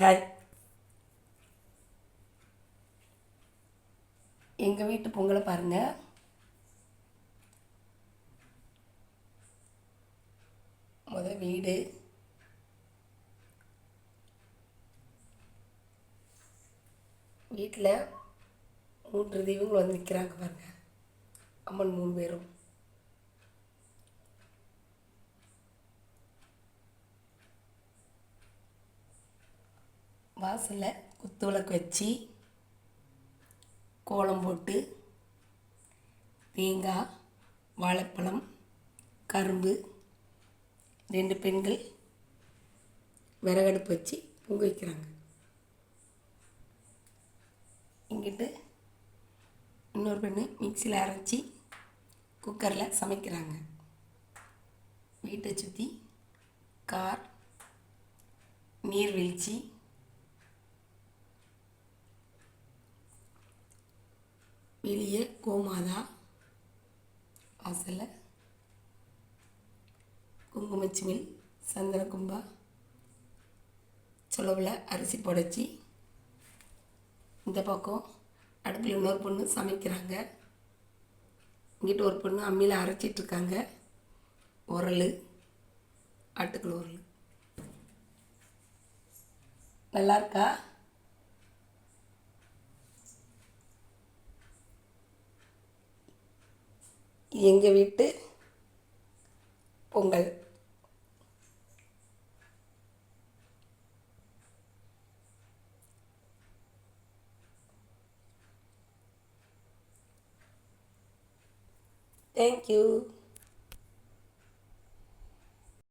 Hi. எங்கள் வீட்டு பொங்கலை பாருங்கள் முத வீடு. வீட்டில் மூன்று தெய்வங்கள் வந்து நிற்கிறாங்க பாருங்கள் அம்மன் மூணு பேரும். வாசலில் குத்து விளக்கு வச்சு கோலம் போட்டு தேங்காய் வாழைப்பழம் கரும்பு ரெண்டு பெண்கள் விறகடுப்பு வச்சு பொங்க வைக்கிறாங்க. இங்கிட்டு இன்னொரு பெண்ணு மிக்சியில் அரைச்சி குக்கரில் சமைக்கிறாங்க. வீட்டை சுற்றி கார் நீர்வீழ்ச்சி வெளியே கோமாதா வாசலில் குங்குமச்சிமில் சந்தன கும்பா சொலவில் அரிசி புடச்சி இந்த பக்கம் அடுப்பில் இன்னொரு பொண்ணு சமைக்கிறாங்க. இங்கிட்ட ஒரு பொண்ணு அம்மியில் அரைச்சிட்ருக்காங்க. உரல் ஆட்டுக்கல் உரல். நல்லாயிருக்கா எங்கள் வீட்டு பொங்கல். தேங்க்யூ